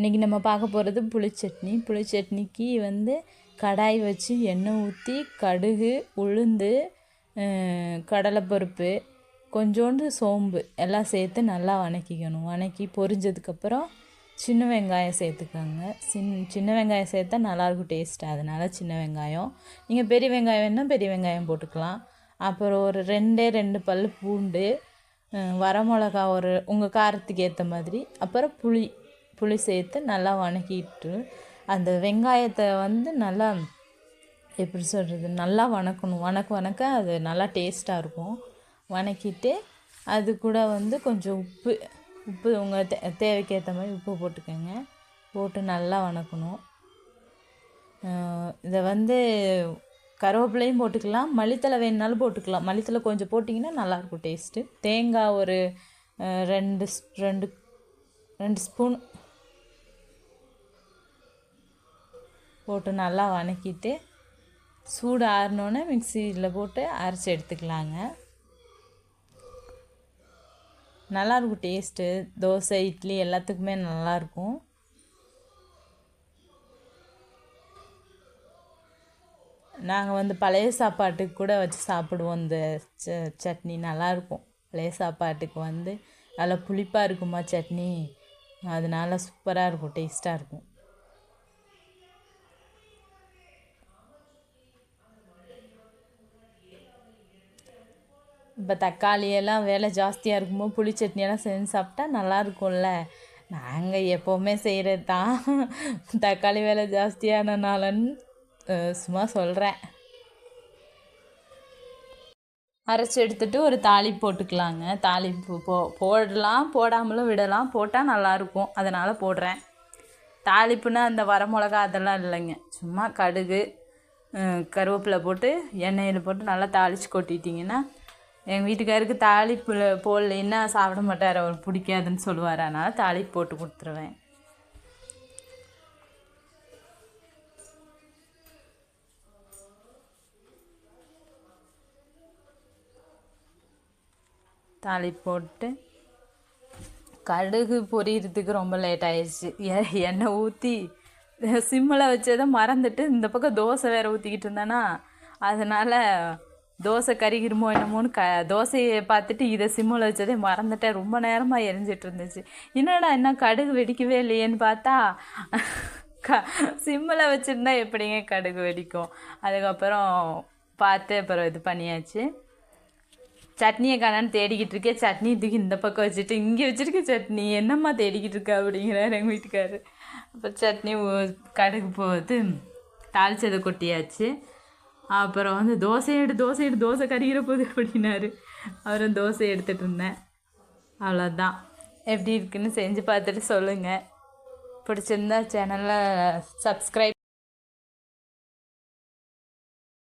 இன்றைக்கி நம்ம பார்க்க போகிறது புளிச்சட்னி புளிச்சட்னிக்கு வந்து கடாய் வச்சு எண்ணெய் ஊற்றி கடுகு உளுந்து கடலைப்பருப்பு கொஞ்சோண்டு சோம்பு எல்லாம் சேர்த்து நல்லா வணக்கிக்கணும். வணக்கி பொரிஞ்சதுக்கப்புறம் சின்ன வெங்காயம் சேர்த்துக்கோங்க. சின் சின்ன வெங்காயம் சேர்த்தா நல்லாயிருக்கும் டேஸ்ட்டு அதனால் சின்ன வெங்காயம். நீங்கள் பெரிய வெங்காயம் வேணால் பெரிய வெங்காயம் போட்டுக்கலாம். அப்புறம் ஒரு ரெண்டே ரெண்டு பல் பூண்டு வரமிளகா ஒரு உங்கள் காரத்துக்கு ஏற்ற மாதிரி. அப்புறம் புளி புளி சேர்த்து நல்லா வணக்கிட்டு அந்த வெங்காயத்தை வந்து நல்லா எப்படி சொல்கிறது நல்லா வணக்கணும். வணக்க வணக்க அது நல்லா டேஸ்ட்டாக இருக்கும். வணக்கிட்டு அது கூட வந்து கொஞ்சம் உப்பு உப்பு உங்கள் தே தேவைக்கு ஏற்ற மாதிரி உப்பு போட்டுக்கோங்க. போட்டு நல்லா வணக்கணும். இதை வந்து கருவேப்பிலையும் போட்டுக்கலாம். மல்லித்தலை வேணுனாலும் போட்டுக்கலாம். மல்லித்தலை கொஞ்சம் போட்டிங்கன்னா நல்லாயிருக்கும் டேஸ்ட்டு தேங்காய் ஒரு ரெண்டு ரெண்டு ரெண்டு ஸ்பூன் போட்டு நல்லா வணக்கிட்டு சூடு ஆறினோன்னே மிக்சியில் போட்டு அரைச்சி எடுத்துக்கலாங்க. நல்லாயிருக்கும் டேஸ்ட்டு. தோசை இட்லி எல்லாத்துக்குமே நல்லாயிருக்கும் நாங்கள் வந்து பழைய சாப்பாட்டுக்கு கூட வச்சு சாப்பிடுவோம். இந்த ச சட்னி நல்லாயிருக்கும் பழைய சாப்பாட்டுக்கு வந்து நல்லா புளிப்பாக இருக்குமா சட்னி? அதனால சூப்பராக இருக்கும் டேஸ்ட்டாக இருக்கும். இப்போ தக்காளியெல்லாம் வேலை ஜாஸ்தியாக இருக்கும்போது புளி சட்னியெல்லாம் செஞ்சு சாப்பிட்டா நல்லா இருக்கும்ல. நாங்கள் எப்போவுமே செய்கிறது தான் தக்காளி விலை ஜாஸ்தியானனாலன்னு சும்மா சொல்கிறேன் அரைச்சி எடுத்துட்டு ஒரு தாளி போட்டுக்கலாங்க. தாளிப்பு போ போடலாம் போடாமலும் விடலாம். போட்டால் நல்லாயிருக்கும் அதனால் போடுறேன். தாளிப்புன்னா அந்த வரமிளகா அதெல்லாம் இல்லைங்க. சும்மா கடுகு கருவேப்பிலை போட்டு எண்ணெயில் போட்டு நல்லா தாளித்து கொட்டிட்டிங்கன்னா எங்கள் வீட்டுக்காருக்கு தாளிப்பு போடலைன்னா சாப்பிட மாட்டார் அவர் பிடிக்காதுன்னு சொல்லுவார். அதனால் தாளிப்பு போட்டு கொடுத்துருவேன். தாளி போட்டு கடுகு பொரியறதுக்கு ரொம்ப லேட் ஆயிடுச்சு. எண்ணெய் ஊற்றி சிம்மில் வச்சதை மறந்துட்டு இந்த பக்கம் தோசை வேறு ஊற்றிக்கிட்டு இருந்தேன்னா அதனால் தோசை கறிகிருமோ என்னமோன்னு க தோசையை பார்த்துட்டு இதை சிம்மில் வச்சதே மறந்துட்டேன். ரொம்ப நேரமாக எரிஞ்சிட்டு இருந்துச்சு. என்னடா என்ன கடுகு வெடிக்கவே இல்லையேன்னு பார்த்தா க சிம்மில் வச்சுருந்தா எப்படிங்க கடுகு வெடிக்கும்? அதுக்கப்புறம் பார்த்து அப்புறம் இது பண்ணியாச்சு. சட்னியை காணான்னு தேடிக்கிட்டு இருக்கேன். சட்னி தூக்கி இந்த பக்கம் வச்சுட்டு இங்கே வச்சுருக்க சட்னி என்னம்மா தேடிக்கிட்டு இருக்கா அப்படிங்கிறாரு எங்கள் வீட்டுக்காரு. அப்புறம் சட்னி கடுகு போகுது தாளிச்சதை கொட்டியாச்சு. அப்புறம் வந்து தோசை எடு தோசை எடு தோசை கறிகிற போது அப்படின்னாரு. அவரும் தோசை எடுத்துகிட்டு இருந்தேன். அவ்வளோதான் எப்படி இருக்குன்னு செஞ்சு பார்த்துட்டு சொல்லுங்கள் பிடிச்சிருந்தா சேனலில் சப்ஸ்கிரைப்